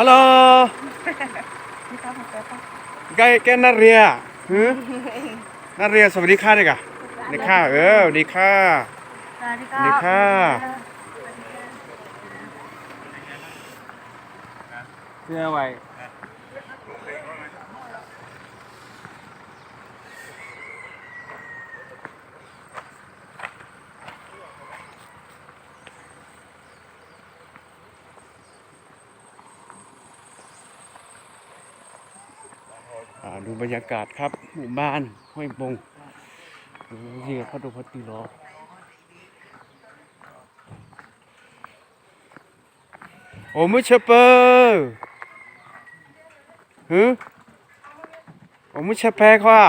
มาลอไกแกนาเรียหือนาเรียสวัสดีค่ะเด็กอะสวัสดีค่ะเออสวัสดีค่ะสวัสดีสวัสดีค่ะเสื้อไว้ ดูบรรยากาศครับหมู่บ้านห้วยบงดูเรียกเขาดูพัตีล้อโอ้มือเชเปอร์ฮึโอ้มือเชแพกว่า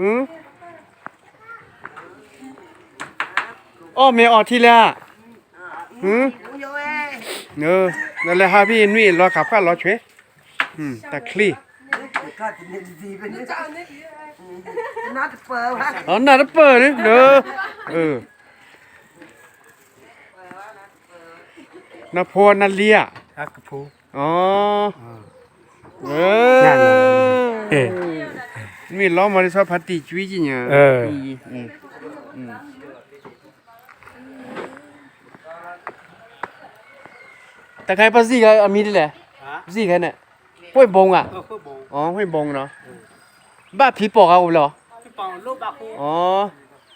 ฮึอ้อเมออที่แล้วฮึเนอนั่นแหละฮะพี่อินวีรอขับข้ารอช่วยอืมตะคลี่ เน้นดีเป็นนี่นัดเปิดวะ อ๋อน่าจะเปิดนี่เด้อเออนาโพนาเลีย อักกะพู อ๋อเอ นั่นน่ะ อ เอ๊ะ มีล้อมาในซอพัตติชีวิตจริงอ่ะ เออ มอืมอืมแต่ใครภาษีกันอามีดิแ หละภาษีกันเนี่ยห้วยบงอะ เออคือโบอ๋อห้วยบงเนาะ บ้าผีปอบเอาเหรอพี่ปองรูปบาคูอ๋อ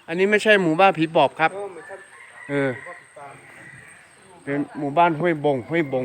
อันนี้ไม่ใช่หมู่บ้านผีปอบครับ เออมันก็เออเป็นหมู่บ้านห้วยบง ห้วยบง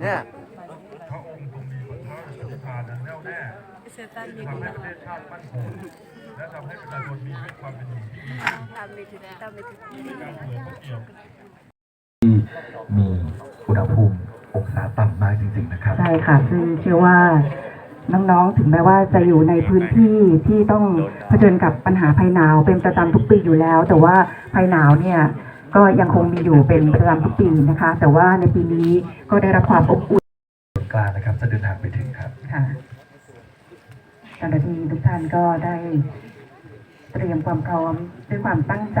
เนี่ยเสื้อตันมีคุณภาพตามไปถึงตามไปถึงที่มีอุณหภูมิองศาต่ำมากจริงๆนะครับ ใช่ค่ะ ซึ่งเชื่อว่าน้องๆ ถึงแม้ว่าจะอยู่ในพื้นที่ที่ต้องเผชิญกับปัญหาภัยหนาวเป็นประจำทุกปีอยู่แล้ว แต่ว่าภัยหนาวเนี่ย ก็ยังคงมีอยู่เป็นประจำทุกปีนะคะ แต่ว่าในปีนี้ก็ได้รับความอบอุ่นกลางนะครับจะเดินทางไปถึงครับค่ะเจ้าหน้าที่ทุกท่านก็ได้เตรียมความพร้อมด้วยความตั้งใจ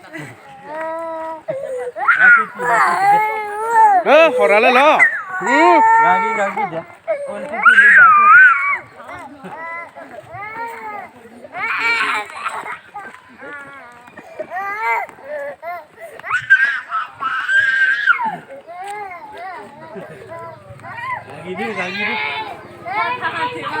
ಹೊರಲ್ಲ Lagi dulu, lagi dulu.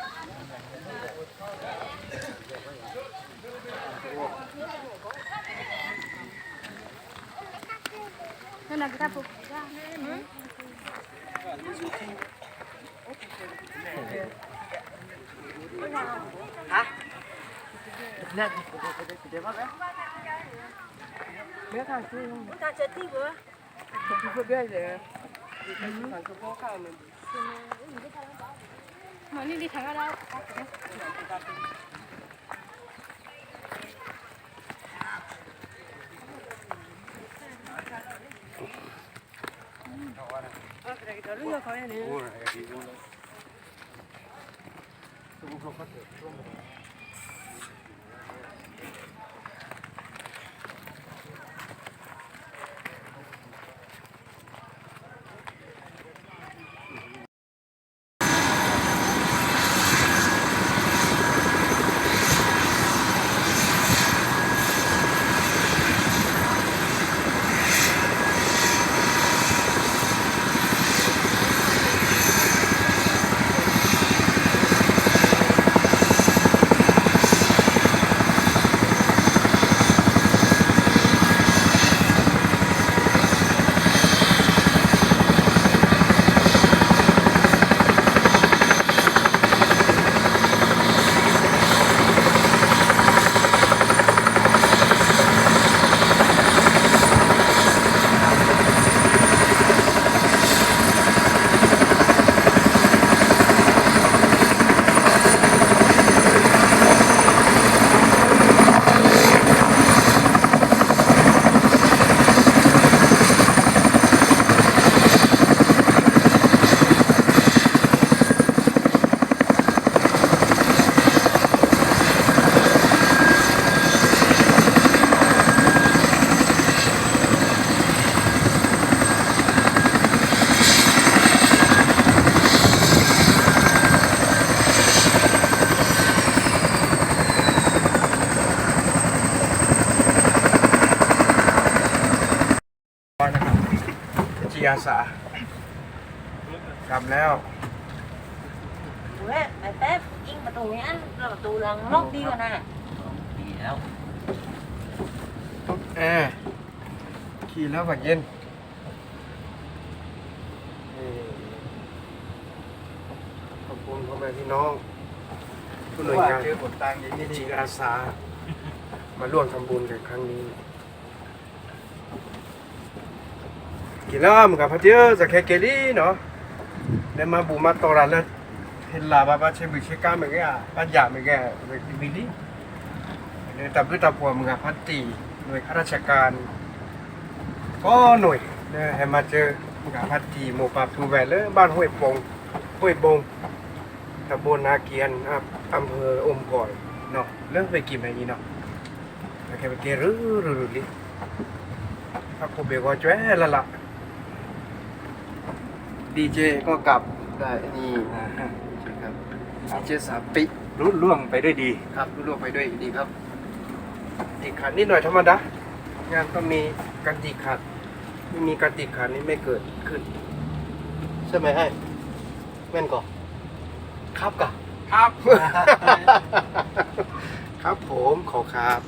Nó là cái phục ra. Hả? Nè, để vào bé. Bé thằng chưa không? Bé thằng chết đi vừa. Chết đi vừa bé rồi. Bé thằng chưa có khao mình. 멀리 리 다가 라. 아, 그 래, 너를 가야 돼. ยาสากลับแล้ว เว้ยไปแป๊บยิงประตูนี้อันประตูหลังล็อกดีกว่านะดีแล้วแอร์ขี่แล้วแบบเย็นขอบคุณพ่อแม่พี่น้องผู้หน่วยงานจิตอาสา มาร่วมทำบุญกันครั้งนี้ กินแล้วมึงกับพระเจ้าจะแค่เกลี่เนาะได้มาบูมาตอรันแล้วเห็นลาบาบาเชบิเชก้ามึงแกปัญญามึงแกเลยกินบิลี่เนี่ยตับด้วยตับหัวมึงกับพัตตีหน่วยข้าราชการ ก็หน่วยเนี่ยให้มาเจอมึงกับพัตตีหมู่ป่าภูแหวนเลยบ้านห้วยปงห้วยบงตำบลนาเกียนอำเภออมก่อยเนาะเรื่องไปกินอะไรนี้เนาะโอเคไปเกลือหรือหรือลิถ้ากูเบลก็แจ้ละละ ดีเจก็กลับได้นี่ครับดีเจสามปิรุ่ล่วงไปด้วยดี ครับร่วมไปด้วยดีครับติดขัดนิดหน่อยธรรมดางานต้องมีการติดขัดไม่มีการติดขัดนี่ไม่เกิดขึ้น ใช่ไหมไอ้แม่นก่อนครับกะ ครับ ครับผมขอครับ